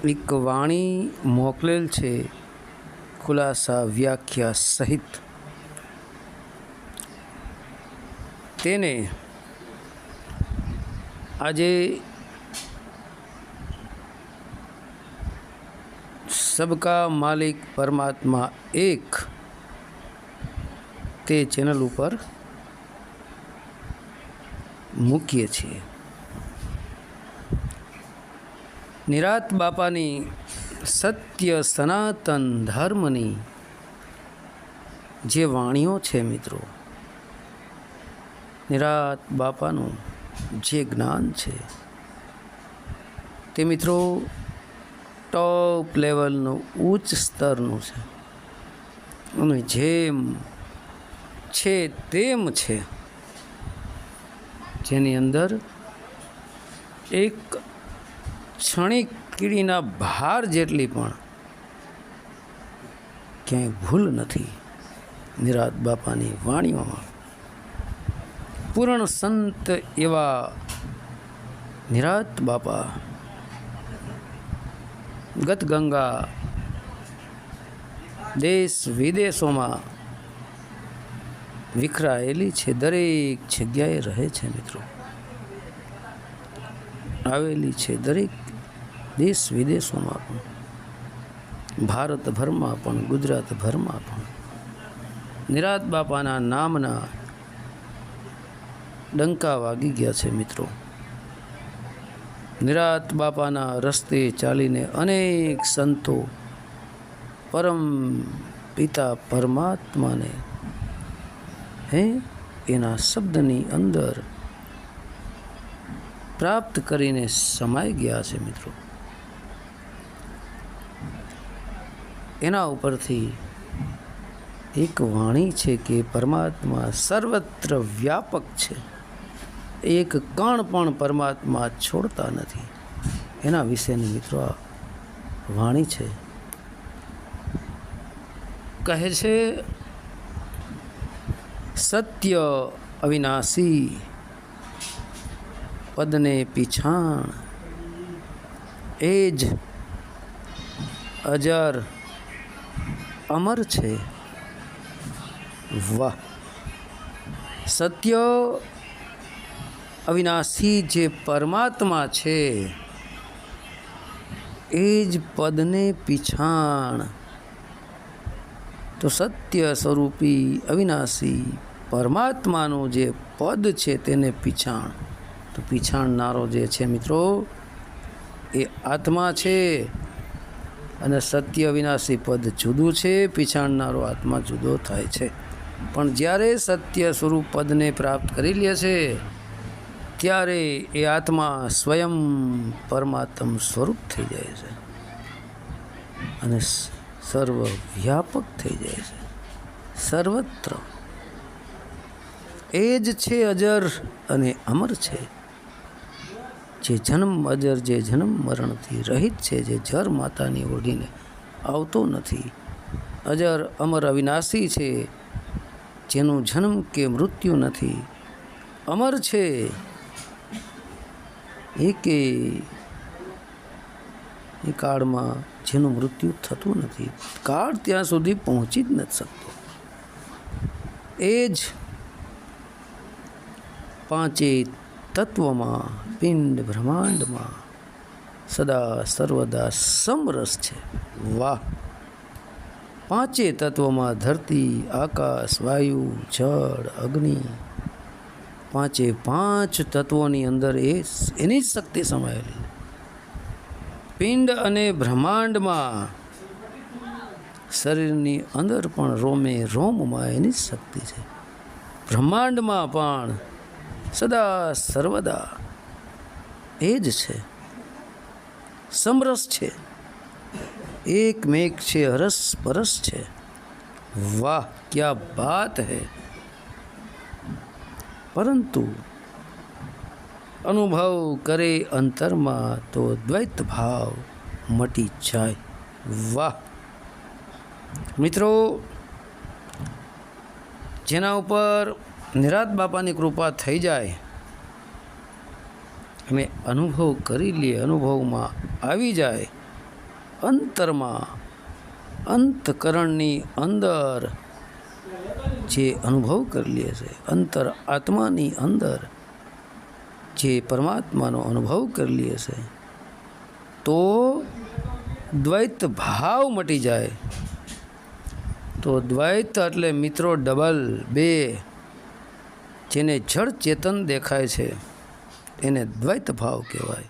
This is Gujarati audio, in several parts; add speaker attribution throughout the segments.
Speaker 1: એક વાણી મોકલેલ છે, ખુલાસા વ્યાખ્યા સહિત. તેને આજે સબકા માલિક પરમાત્મા એક તે ચેનલ ઉપર મૂકીએ છીએ. નિરાત બાપાની સત્ય સનાતન ધર્મની જે વાણીઓ છે મિત્રો, નિરાત બાપાનું જે જ્ઞાન છે, તે મિત્રો ટોપ લેવલનું ઉચ્ચ સ્તરનું છે. અને જેમ છે તેમ છે. જેની અંદર એક ક્ષણિક કીડીના ભાર જેટલી પણ ક્યાંય ભૂલ નથી. નિરાત બાપાની વાણીઓમાં પૂર્ણ સંત એવા નિરાત બાપા ગત ગંગા દેશ વિદેશોમાં વિખરાયેલી છે, દરેક જગ્યાએ રહે છે મિત્રો. આવેલી છે દરેક દેશ વિદેશોમાં પણ, ભારતભરમાં પણ, ગુજરાતભરમાં પણ, નિરાત બાપાના નામના ડંકા વાગી ગયા છે મિત્રો. નિરાત બાપાના રસ્તે ચાલીને અનેક સંતો પરમ પિતા પરમાત્માને, હે, એના શબ્દની અંદર પ્રાપ્ત કરીને સમાઈ ગયા છે મિત્રો. એના ઉપરથી એક વાણી છે કે પરમાત્મા સર્વત્ર વ્યાપક છે. એક કણ પણ પરમાત્મા છોડતા નથી. એના વિશેની મિત્રો વાણી છે. કહે છે, સત્ય અવિનાશી, પદને પીછાણ, એ જ અજર અમર છે? વાહ. સત્ય અવિનાશી જે પરમાત્મા છે, એ જ પદને પીછાણ. તો સત્ય સ્વરૂપી અવિનાશી પરમાત્માનું જે પદ છે તેને પીછાણ. તો પીછાણનારો જે છે મિત્રો, એ આત્મા છે. અને સત્ય વિનાશી પદ જુદું છે, પીછાણનારો આત્મા જુદો થાય છે. પણ જ્યારે સત્ય સ્વરૂપ પદને પ્રાપ્ત કરી લે છે, ત્યારે એ આત્મા સ્વયં પરમાત્મ સ્વરૂપ થઈ જાય છે. અને સર્વ વ્યાપક થઈ જાય છે. સર્વત્ર. એ જ છે અજર અને અમર છે. જે જન્મ અજર, જે જન્મ મરણથી રહિત છે, જે જર માતાની ઓઢીને આવતો નથી. અજર અમર અવિનાશી છે, જેનું જન્મ કે મૃત્યુ નથી. અમર છે એ કે એ કાળમાં જેનું મૃત્યુ થતું નથી. કાળ ત્યાં સુધી પહોંચી જ નથી શકતો. એ જ પાંચે તત્વમાં પિંડ બ્રહ્માંડમાં સદા સર્વદા સમરસ છે વાહ પાંચે તત્વમાં ધરતી આકાશ વાયુ જળ અગ્નિ પાંચે પાંચ તત્વોની અંદર એ એની જ શક્તિ સમાયેલી પિંડ અને બ્રહ્માંડમાં શરીરની અંદર પણ રોમે રોમમાં એની જ શક્તિ છે બ્રહ્માંડમાં પણ સદા સર્વદા એ જ છે. સમરસ છે. એક મેઘ છે, હરસ પરસ છે. વાહ, ક્યા બાત હૈ. પરંતુ અનુભવ કરે અંતરમાં તો દ્વૈત ભાવ મટી જાય. વાહ. મિત્રો, જેના ઉપર નિરાત બાપાની કૃપા થઈ જાય. અમે અનુભવ કરી લઈએ, અનુભવમાં આવી જાય. અંતરમાં અંતકરણની અંદર જે અનુભવ કરી લે છે અંતર આત્માની અંદર જે પરમાત્માનો અનુભવ કરી લે છે તો દ્વૈત ભાવ મટી જાય. તો દ્વૈત એટલે મિત્રો ડબલ બે. જેને જળ ચેતન દેખાય છે, એને દ્વૈત ભાવ કહેવાય.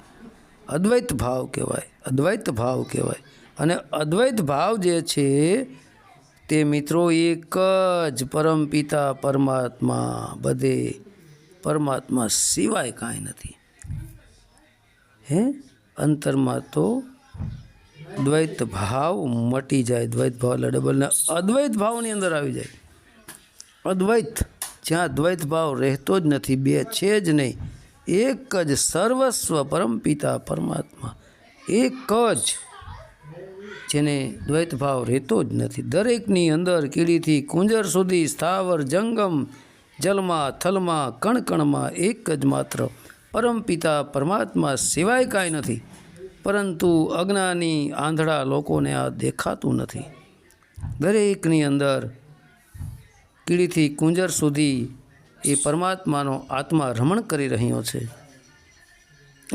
Speaker 1: અદ્વૈત ભાવ કહેવાય, અદ્વૈત ભાવ કહેવાય. અને અદ્વૈત ભાવ જે છે, તે મિત્રો એક જ પરમપિતા પરમાત્મા, બધે પરમાત્મા સિવાય કાંઈ નથી. હે? અંતરમાં તો દ્વૈત ભાવ મટી જાય, દ્વૈત ભાવ એટલે ડબલ ને અદ્વૈત ભાવની અંદર આવી જાય. અદ્વૈત જ્યાં દ્વૈત ભાવ રહેતો જ નથી, બે છે જ નહીં. એક જ સર્વસ્વ પરમપિતા પરમાત્મા. એક જ જેને દ્વૈત ભાવ રહેતો જ નથી. દરેકની અંદર કીડીથી કુંજર સુધી સ્થાવર જંગમ, જલમાં, થલમાં, કણકણમાં એક જ માત્ર પરમપિતા પરમાત્મા સિવાય કાંઈ નથી. પરંતુ અજ્ઞાની આંધળા લોકોને આ દેખાતું નથી. દરેકની અંદર કીડીથી કુંજર સુધી એ પરમાત્માનો આત્મા રમણ કરી રહ્યો છે.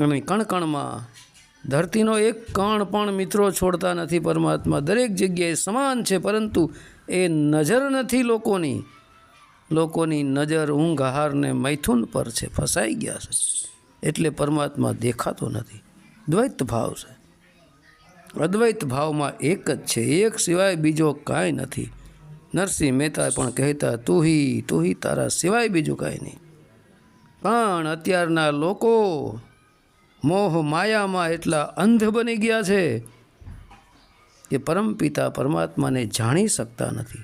Speaker 1: અને કણકણમાં ધરતીનો એક કણ પણ મિત્રો છોડતા નથી પરમાત્મા. દરેક જગ્યાએ સમાન છે, પરંતુ એ નજર નથી લોકોની. લોકોની નજર ઊંઘ આહારને મૈથુન પર છે, ફસાઈ ગયા છે. એટલે પરમાત્મા દેખાતો નથી. દ્વૈત ભાવ છે. અદ્વૈત ભાવમાં એક જ છે. એક સિવાય બીજો કાંઈ નથી. નરસિંહ મહેતા પણ કહેતા, તુહી તુહી તારા સિવાય બીજું કાંઈ નહીં. પણ અત્યારના લોકો મોહ માયામાં એટલા અંધ બની ગયા છે કે પરમપિતા પરમાત્માને જાણી શકતા નથી.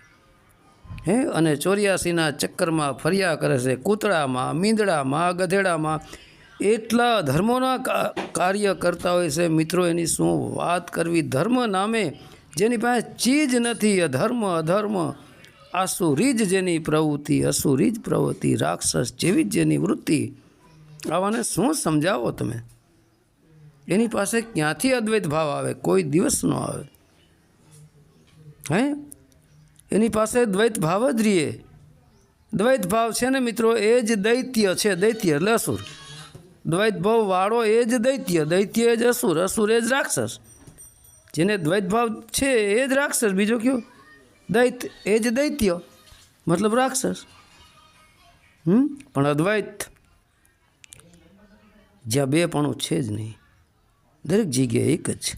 Speaker 1: હે, અને ચોર્યાસીના ચક્કરમાં ફર્યા કરે છે કૂતળામાં મીંદડામાં, ગધેડામાં, એટલા ધર્મોના કાર્ય કરતા હોય છે, મિત્રો, એની શું વાત કરવી? ધર્મ નામે જેની પાસે ચીજ નથી, અધર્મ અધર્મ. આસુરી જ જેની પ્રવૃત્તિ અસુરી જ પ્રવૃત્તિ, રાક્ષસ જેવી જ જેની વૃત્તિ. આવાને શું સમજાવો તમે? એની પાસે ક્યાંથી અદ્વૈત ભાવ આવે? કોઈ દિવસ ન આવે. હે? એની પાસે દ્વૈત ભાવ જ રહીએ દ્વૈત ભાવ છે ને મિત્રો, એ જ દૈત્ય છે, દૈત્ય એટલે અસુર. દ્વૈત ભાવ વાળો એ જ દૈત્ય દૈત્ય એ જ અસુર અસુર એ જ રાક્ષસ. જેને દ્વૈત ભાવ છે એ જ રાક્ષસ, બીજો કયો? દૈત, એ જ દૈત્ય. મતલબ રાક્ષસ. હમ? પણ અદ્વૈત. જ્યાં બે પણ છે જ નહીં. દરેક જગ્યાએ એક જ.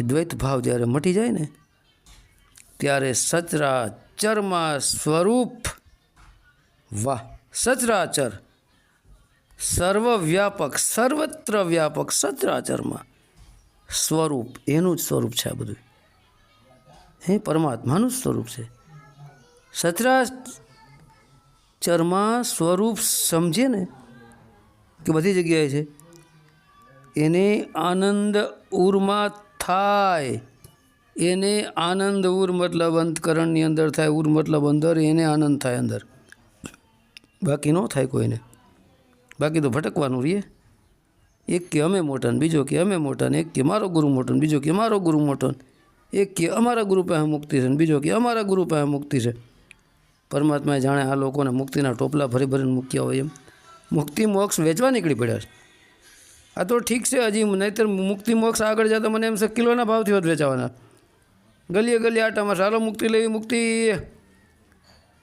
Speaker 1: એ દ્વૈત ભાવ જ્યારે મટી જાય ને, ત્યારે સચરાચરમાં સ્વરૂપ. વાહ, સચરાચર. સર્વવ્યાપક સર્વત્ર વ્યાપક સચરાચરમાં સ્વરૂપ, એનું જ સ્વરૂપ છે આ બધું. હે, પરમાત્માનું સ્વરૂપ છે. સચરાચરમાં સ્વરૂપ સમજે ને કે બધી જગ્યાએ છે, એને આનંદ ઉર્મા થાય. એને આનંદ ઉર મતલબ અંતકરણની અંદર થાય, ઉર મતલબ અંદર, એને આનંદ થાય અંદર. બાકી ન થાય કોઈને. બાકી તો ભટકવાનું રહીએ એક કે અમે મોટન બીજો કે અમે મોટન એક કે મારો ગુરુ મોટન બીજો કે મારો ગુરુ મોટન એક કે અમારા ગુરુ પાસે મુક્તિ છે બીજો કે અમારા ગુરુ પાસે મુક્તિ છે. પરમાત્માએ જાણે આ લોકોને મુક્તિના ટોપલા ભરી ભરીને મૂક્યા હોય એમ. મુક્તિ મોક્ષ વેચવા નીકળી પડ્યા છે. આ તો ઠીક છે હજી, નહીંતર મુક્તિ મોક્ષ આગળ જતા મને એમ છે કિલોના ભાવથી હોત વેચાવાના. ગલીએ ગલીએ આટામાં સારો મુક્તિ લેવી મુક્તિ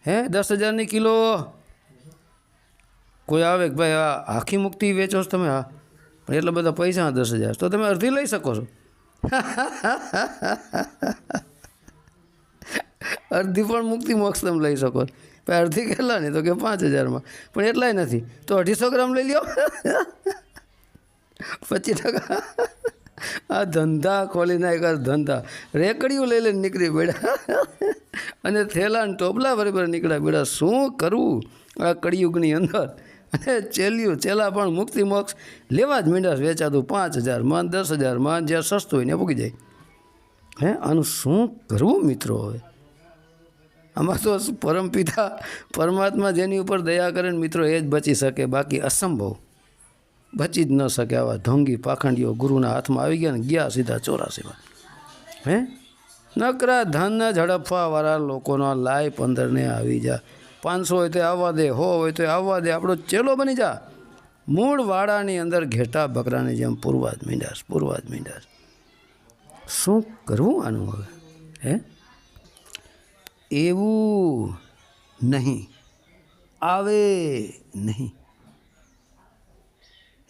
Speaker 1: હે, દસ હજારની કિલો કોઈ આવે કે ભાઈ, આ આખી મુક્તિ વેચો છો તમે? હા. એટલા બધા પૈસા દસ હજાર. તો તમે અડધી લઈ શકો છો. અડધી પણ મુક્તિ મોક્ષ તમે લઈ શકો પણ અડધી કેટલા નહીં તો કે પાંચ હજારમાં. પણ એટલાય નથી. તો અઢીસો ગ્રામ લઈ લ્યો. પચીસ ટકા. આ ધંધા ખોલી નાખ્યા ધંધા. રેકડીઓ લઈ લઈને નીકળી બેડા અને થેલા ટોપલા ભરી ભરી નીકળ્યા બેડા શું કરવું આ કળિયુગની અંદર? ચેલ્યું ચેલા પણ મુક્તિ મોક્ષ. લેવા જ મીંડા વેચાતું પાંચ હજાર માન, દસ હજાર માન, જ્યાં સસ્તું હોય ને પૂગી જાય. હે, આનું શું કરવું મિત્રો હવે? આમાં તો પરમપિતા પરમાત્મા જેની ઉપર દયા કરે ને મિત્રો એ જ બચી શકે, બાકી અસંભવ. બચી જ ન શકે આવા ઢોંગી પાખંડીઓ ગુરુના હાથમાં આવી ગયા ને ગયા સીધા ચોરાસીમાં હે? નકરા ધનને ઝડપવાવાળા લોકોનો લાય પંદરને આવી જા. પાંચસો હોય તો આવવા દે હો હોય તો આવવા દે. આપણો ચેલો બની જા. મૂળ વાડાની અંદર ઘેટા બકરાની જેમ પૂર્વાજ મીંડાસ પૂર્વાજ મીંડાસ શું કરવું આનું હવે? હે? એવું નહીં. આવે નહીં.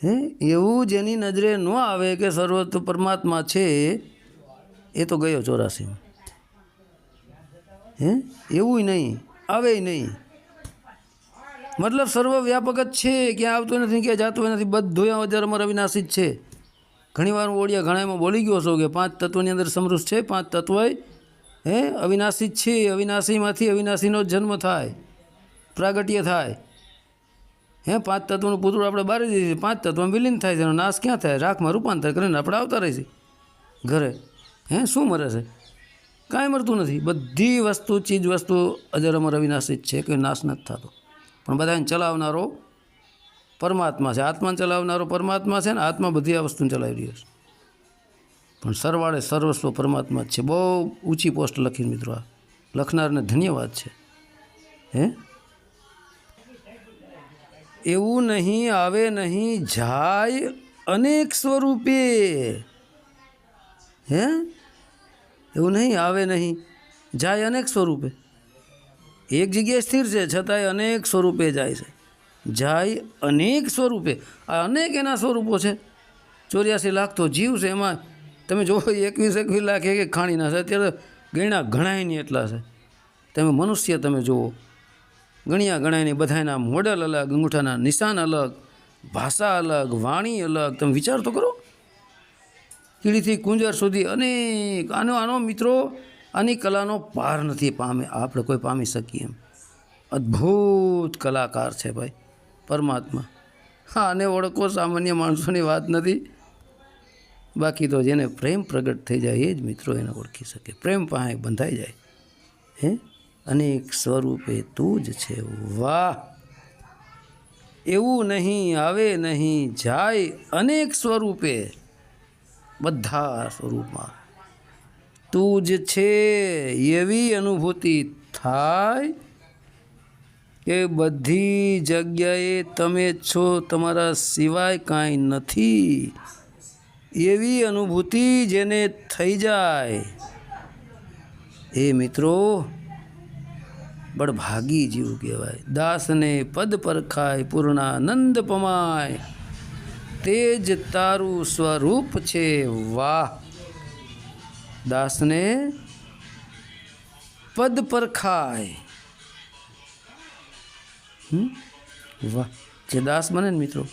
Speaker 1: હે? એવું જેની નજરે ન આવે કે સર્વત્ર પરમાત્મા છે, એ તો ગયો ચોરાસીમાં. હે? એવું નહીં. આવે નહીં. મતલબ સર્વવ્યાપક જ છે ક્યાં આવતું નથી ક્યાં જાતું નથી. બધું અત્યારે અવિનાશી જ છે. ઘણીવાર હું ઓડિયા ઘણામાં બોલી ગયો છું કે પાંચ તત્વની અંદર સમૃદ્ધ છે, પાંચ તત્વ હે, અવિનાશી જ છે. અવિનાશીમાંથી અવિનાશીનો જન્મ થાય, પ્રાગટ્ય થાય. હે, પાંચ તત્વનું પૂતળું આપણે બારી દઈએ પાંચ તત્વમાં વિલીન થાય છે. એનો નાશ ક્યાં થાય? રાખમાં રૂપાંતર કરીને આપણે આવતા રહી છે ઘરે. હે, શું મરે છે? કાંઈ મળતું નથી. બધી વસ્તુ, ચીજ વસ્તુ અજર અમર અવિનાશી જ છે. કે નાશ નથી થતો. પણ બધાને ચલાવનારો પરમાત્મા છે. આત્માને ચલાવનારો પરમાત્મા છે ને આત્મા બધી આ વસ્તુને ચલાવી રહ્યો છે. પણ સરવાળે સર્વસ્વ પરમાત્મા જ છે. બહુ ઊંચી પોસ્ટ લખી મિત્રો આ. લખનારને ધન્યવાદ છે. હે? એવું નહીં, આવે નહીં, જાય અનેક સ્વરૂપે. હે? એવું નહીં, આવે નહીં, જાય અનેક સ્વરૂપે. એક જગ્યાએ સ્થિર છે, છતાંય અનેક સ્વરૂપે જાય છે. જાય અનેક સ્વરૂપે. આ અનેક એના સ્વરૂપો છે. ચોર્યાસી લાખ તો જીવ છે એમાં. તમે જુઓ એકવીસ એકવીસ લાખ એક એક ખાણીના છે. અત્યારે ગણ્યા ગણાય નહીં એટલા છે. તમે મનુષ્ય તમે જુઓ. ગણ્યા ગણાય નહીં. બધાના મોડલ અલગ, અંગૂઠાના નિશાન અલગ, ભાષા અલગ, વાણી અલગ. તમે વિચાર તો કરો. કીડીથી કુંજર સુધી અનેક. આનો આનો મિત્રો આની કલાનો પાર નથી પામે, આપણે કોઈ પામી શકીએ એમ. અદ્ભુત કલાકાર છે ભાઈ, પરમાત્મા. હા આને ઓળખો સામાન્ય માણસોની વાત નથી. બાકી તો જેને પ્રેમ પ્રગટ થઈ જાય એ જ મિત્રો એને ઓળખી શકે. પ્રેમ પાસે બંધાઈ જાય. હે? અનેક સ્વરૂપે તું જ છે. વાહ! એવું નહીં, આવે નહીં, જાય અનેક સ્વરૂપે. બધા સ્વરૂપમાં. તું જ છે એવી અનુભૂતિ થાય કે બધી જગ્યાએ તમે છો તમારા સિવાય કાંઈ નથી. એવી અનુભૂતિ જેને થઈ જાય. એ મિત્રો, બળભાગી જીવ કહેવાય. દાસને પદ પરખાય પૂર્ણાનંદ પમાય. તે જ તારું સ્વરૂપ છે, વાહ! દાસને પદ પરખાય ખાય. વાહ. જે દાસ બને ને મિત્રો,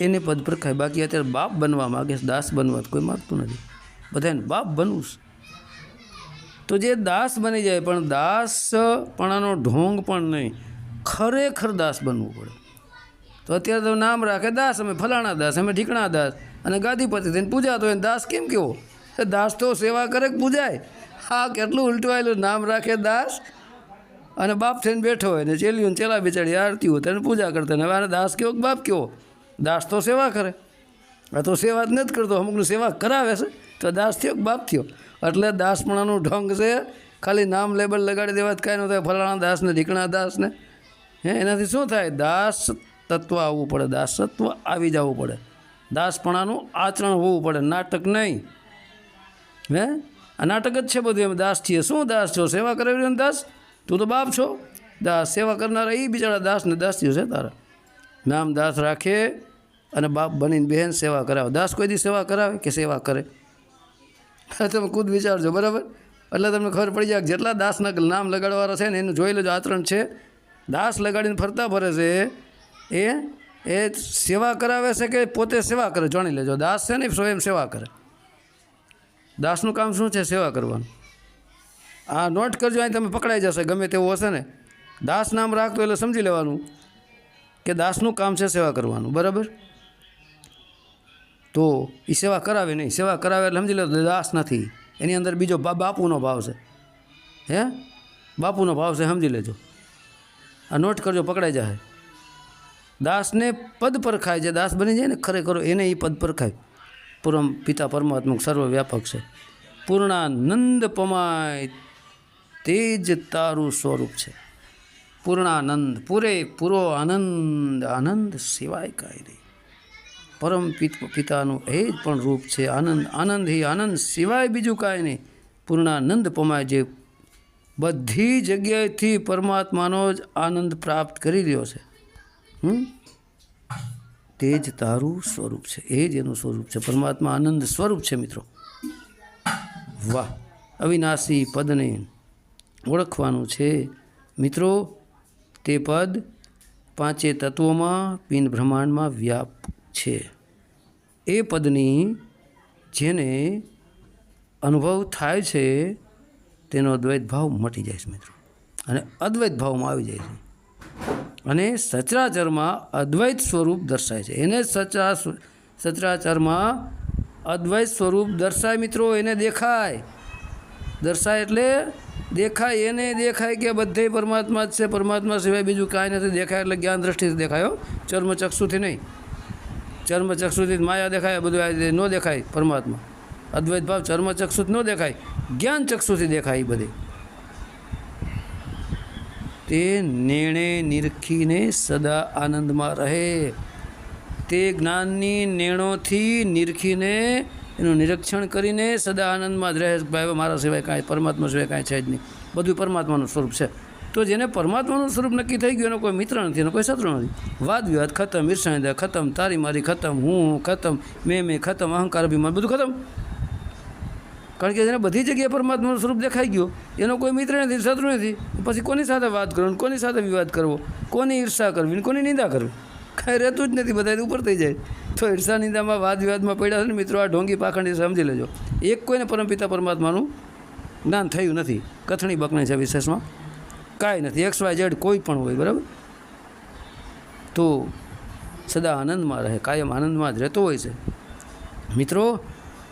Speaker 1: એને પદ પરખાય બાકી અત્યારે બાપ બનવા માગે દાસ બનવા કોઈ માગતું નથી. બધાને બાપ બનવું તો જે દાસ બની જાય, પણ દાસપણાનો ઢોંગ પણ નહીં. ખરેખર દાસ બનવું પડે. તો અત્યારે તો નામ રાખે. દાસ, અમે ફલાણા દાસ, અમે ઠીકણા દાસ અને ગાદીપતિ થઈને પૂજાતો હોય દાસ કેમ કેવો? દાસ તો સેવા કરે કે પૂજાય? હા, કેટલું ઉલટવાયેલું નામ રાખે દાસ? અને બાપ થઈને બેઠો હોય ને, ચેલીઓ ચેલા બિચારી આરતી હોય, તેને પૂજા કરતા હવે આને દાસ કેવો બાપ કેવો દાસ તો સેવા કરે. આ તો સેવા જ નથી કરતો, અમુકની સેવા કરાવે છે. તો દાસ થયો બાપ થયો? એટલે દાસપણાનું ઢંગ છે, ખાલી નામ લેબલ લગાડી દેવા કાંઈ ન થાય, ફલાણા દાસને ઢીકણા દાસને હે, એનાથી શું થાય? દાસ તત્વ આવવું પડે, દાસત્વ આવી જવું પડે. દાસપણાનું આચરણ હોવું પડે, નાટક નહીં. હે આ નાટક જ છે બધું એમ. દાસ છીએ શું દાસ છો? સેવા કરાવી ને દાસ? તું તો બાપ છો. દાસ સેવા કરનારા એ બિચારા દાસને દાસ થયો છે તારા. નામ દાસ રાખે અને બાપ બનીને બહેન સેવા કરાવે. દાસ કોઈ દી સેવા કરાવે કે સેવા કરે? તમે ખુદ વિચારજો, બરાબર? એટલે તમને ખબર પડી જાય જેટલા દાસના નામ લગાડવાના છે ને, એનું જોઈ લેજો, આચરણ છે. દાસ લગાડીને ફરતા ફરે છે. એ એ સેવા કરાવે છે કે પોતે સેવા કરે? જાણી લેજો. દાસ છે ને, સ્વયં સેવા કરે. દાસનું કામ શું છે? સેવા કરવાનું. આ નોટ કરજો, અહીં તમે પકડાઈ જશે, ગમે તેવું હશે ને. દાસ નામ રાખતો એટલે સમજી લેવાનું કે દાસનું કામ છે સેવા કરવાનું, બરાબર? તો એ સેવા કરાવે નહીં. સેવા કરાવે એટલે સમજી લો દાસ નથી. એની અંદર બીજો બાપુનો ભાવ છે. હે? બાપુનો ભાવ છે, સમજી લેજો. આ નોટ કરજો, પકડાઈ જાય દાસને પદ પરખાય જે દાસ બની જાય ને ખરેખર એને એ પદ પરખાય પૂરમ પિતા પરમાત્મા સર્વવ્યાપક છે. પૂર્ણાનંદ પમાય તે જ તારું સ્વરૂપ છે. પૂર્ણાનંદ, પૂરે પૂરો આનંદ આનંદ સિવાય કાંઈ નહીં. પરમ પિત, પિતાનું એ જ પણ રૂપ છે. આનંદ આનંદ હિ આનંદ સિવાય બીજું કાંઈ નહીં. પૂર્ણાનંદ પમાય જે બધી જગ્યાએથી પરમાત્માનો જ આનંદ પ્રાપ્ત કરી રહ્યો છે. હમ? તે જ તારું સ્વરૂપ છે, એ જ એનું સ્વરૂપ છે, પરમાત્મા આનંદ સ્વરૂપ છે મિત્રો. વાહ, અવિનાશી પદને ઓળખવાનું છે. મિત્રો, તે પદ પાંચે તત્વોમાં પિન બ્રહ્માંડમાં વ્યાપ છે. એ પદની જેને અનુભવ થાય છે, તેનો દ્વૈત ભાવ મટી જાય છે મિત્રો. અને અદ્વૈત ભાવમાં આવી જાય છે. અને સચરાચરમાં અદ્વૈત સ્વરૂપ દર્શાય છે. એને સચરા સચરાચરમાં અદ્વૈત સ્વરૂપ દર્શાય મિત્રો, એને દેખાય. દર્શાય એટલે દેખાય, એને દેખાય કે બધે પરમાત્મા જ છે. પરમાત્મા સિવાય બીજું કાંઈ નથી. દેખાય એટલે જ્ઞાન દ્રષ્ટિથી દેખાયો ચર્મ ચક્ષુથી નહીં. ચર્મચક્ષુથી માયા દેખાય બધું ન દેખાય પરમાત્મા. અદ્વૈત ભાવ ચર્મ ચક્ષુથી ન દેખાય, જ્ઞાન ચક્ષુથી દેખાય એ બધી. તે નેણે નિરખીને સદા આનંદમાં રહે. તે જ્ઞાનની નેણોથી નિરખીને એનું નિરીક્ષણ કરીને સદા આનંદમાં જ રહે. ભાઈ મારા સિવાય કાંઈ, પરમાત્મા સિવાય કાંઈ છે જ નહીં. બધું પરમાત્માનું સ્વરૂપ છે. તો જેને પરમાત્માનું સ્વરૂપ નક્કી થઈ ગયું, એનો કોઈ મિત્ર નથી, એનો કોઈ શત્રુ નથી. વાદ વિવાદ ખતમ ઈર્ષાનિંદા ખતમ, તારી મારી ખતમ હું ખતમ, મેં મેં ખતમ, અહંકાર, અભિમાન, બધું ખતમ. કારણ કે જેને બધી જગ્યાએ પરમાત્માનું સ્વરૂપ દેખાઈ ગયું. એનો કોઈ મિત્ર નથી, શત્રુ નથી. પછી કોની સાથે વાત કરવો કોની સાથે વિવાદ કરવો? કોની ઈર્ષા કરવી કોની નિંદા કરવી? કાંઈ રહેતું જ નથી બધા ઉપર થઈ જાય. તો ઈર્ષા નિંદામાં, વાદ વિવાદમાં પડ્યા છે ને મિત્રો, આ ઢોંગી પાખંડી સમજી લેજો. એક કોઈને પરમપિતા પરમાત્માનું જ્ઞાન થયું નથી. કથણી બકણી છે વિશેષમાં. કાંઈ નથી. એક્સ વાય ઝેડ કોઈ પણ હોય, બરાબર? તો સદા આનંદમાં રહે, કાયમ આનંદમાં જ રહેતો હોય છે. મિત્રો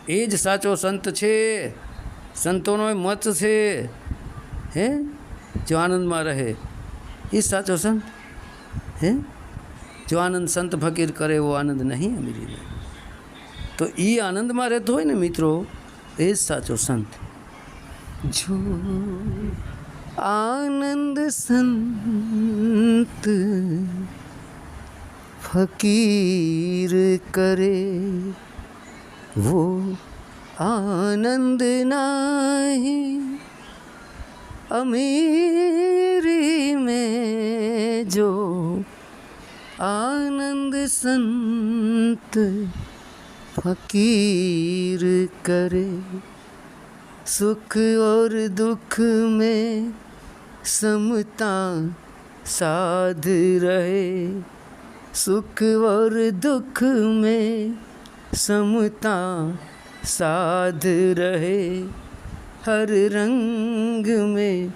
Speaker 1: એ જ સાચો સંત છે. સંતોનો મત છે. હે? જો આનંદમાં રહે. એ જ સાચો સંત? હે? જો આનંદ સંત ફકીર કરે એવો આનંદ નહીં અમીરીને. તો એ આનંદમાં રહેતો હોય ને મિત્રો, એ જ સાચો સંત. જો આનંદ સંત ફકીર કરે वो आनंद नहीं अमीरी में जो आनंद संत फकीर करे सुख और दुख में समता साध रहे सुख और दुख में समता साध रहे हर रंग में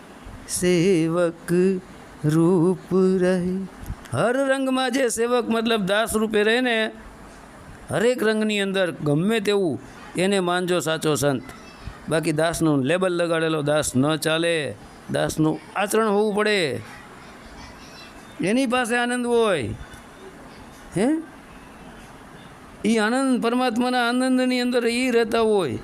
Speaker 1: सेवक रूप रहे હર રંગમાં જે સેવક મતલબ દાસ રૂપે રહે ને હરેક રંગની અંદર ગમે તેવું એને માનજો સાચો સંત બાકી દાસનું લેબલ લગાડેલો દાસ ન ચાલે દાસનું આચરણ હોવું પડે એની પાસે આનંદ હોય હે એ આનંદ, પરમાત્માના આનંદની અંદર એ રહેતા હોય.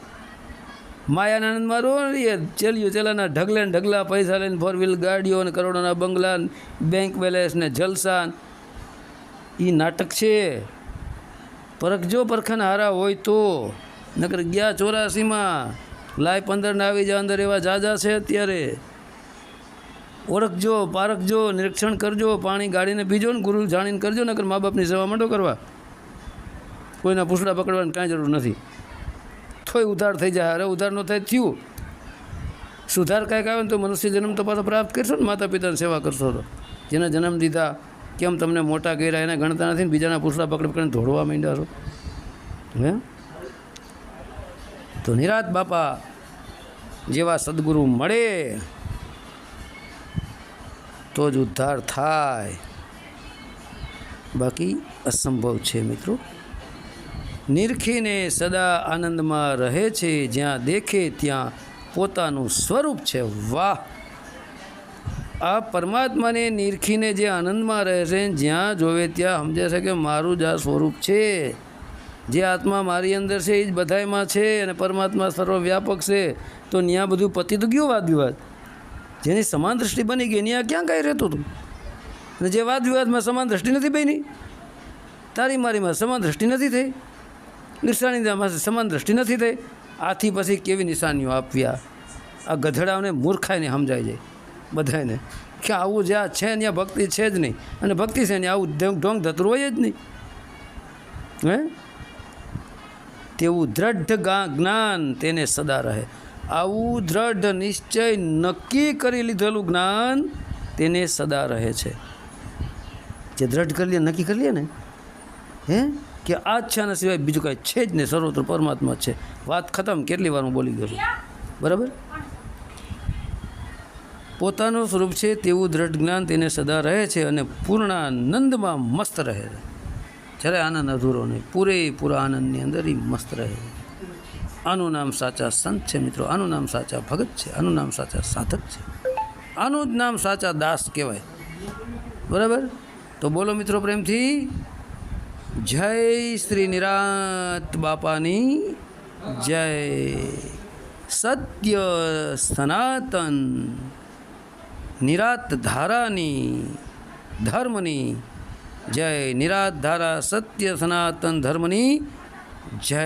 Speaker 1: માયાના આનંદમાં રહો ને ચેલ્યું ચેલાના ઢગલે ઢગલા પૈસા લઈને ફોર વ્હીલ ગાડીઓ અને કરોડોના બંગલા બેંક બેલેન્સ ને જલસા એ નાટક છે. પરખજો પરખાના હારા હોય તો. નકર ગયા ચોરાસીમાં લાય પંદરને આવી જાય અંદર એવા જાજા છે અત્યારે. ઓળખજો પારખજો નિરીક્ષણ કરજો, પાણી ગાડીને પીજો ને ગુરુ જાણીને કરજો, નકર મા બાપની સેવા માંડો કરવા. કોઈના પૂછડા પકડવાની કાંઈ જરૂર નથી. થોય ઉધાર થઈ જાય. અરે ઉધાર ન થાય થયું. સુધાર કાંઈક આવે ને તો મનુષ્ય જન્મ તો પાછો પ્રાપ્ત કરશો ને માતા પિતાની સેવા કરશો તો. જેને જન્મ દીધા, કેમ તમને મોટા કર્યા એને ગણતા નથી ને, બીજાના પૂછડા પકડ પકડીને ધોડવા માંડ્યા છો? હે? તો નિરાત બાપા, જેવા સદગુરુ મળે, તો જ ઉદ્ધાર થાય. બાકી અસંભવ છે મિત્રો. નિરખીને સદા આનંદમાં રહે છે, જ્યાં દેખે ત્યાં પોતાનું સ્વરૂપ છે. વાહ! આ પરમાત્માને નિરખીને જે આનંદમાં રહે છે, જ્યાં જોવે ત્યાં સમજે છે કે મારું જ આ સ્વરૂપ છે. જે આત્મા મારી અંદર છે, એ જ બધાયમાં છે અને પરમાત્મા સર્વવ્યાપક છે. તો ત્યાં બધું પતિ તો ગયું વાદ વિવાદ જેની સમાન દ્રષ્ટિ બની ગઈ ત્યાં ક્યાં કાંઈ રહેતું હતું? અને જે વાદ વિવાદમાં સમાન દ્રષ્ટિ નથી બની? તારી મારીમાં સમાન દ્રષ્ટિ નથી થઈ? નિશાનીમાં સમાન દ્રષ્ટિ નથી થઈ, આથી પછી કેવી નિશાનીઓ આપ્યા આ? ગધેડાઓને મૂર્ખાઈને સમજાય જાય બધાને કે આવું જ્યાં છે ત્યાં ભક્તિ છે જ નહીં. અને ભક્તિ છે ને આવું ઢોંગ ધતરું હોય જ નહીં. હે? તેવું દ્રઢ જ્ઞાન તેને સદા રહે. આવું દ્રઢ નિશ્ચય નક્કી કરી લીધેલું જ્ઞાન તેને સદા રહે છે. જે દ્રઢ કરી લે, નક્કી કરી લે ને. હે? કે આ જ છે આના સિવાય બીજું કાંઈ છે જ નહીં. સર્વત્ર પરમાત્મા છે. વાત ખતમ. કેટલી વાર હું બોલી ગયો બરાબર? પોતાનું સ્વરૂપ છે તેવું દ્રઢ જ્ઞાન તેને સદા રહે છે અને પૂર્ણાનંદમાં મસ્ત રહે છે. જ્યારે આનંદ અધૂરો નહીં. પૂરેપૂરા આનંદની અંદર એ મસ્ત રહે આનું નામ સાચા સંત છે મિત્રો. આનું નામ સાચા ભગત છે. આનું નામ સાચા સાધક છે. આનું જ નામ સાચા દાસ કહેવાય. બરાબર? તો બોલો મિત્રો પ્રેમથી. જય શ્રી નિરાત બાપાની, જય સત્ય સનાતન, નિરાત ધારાની, ધર્મની, જય નિરાત ધારા સત્ય સનાતન ધર્મની, જય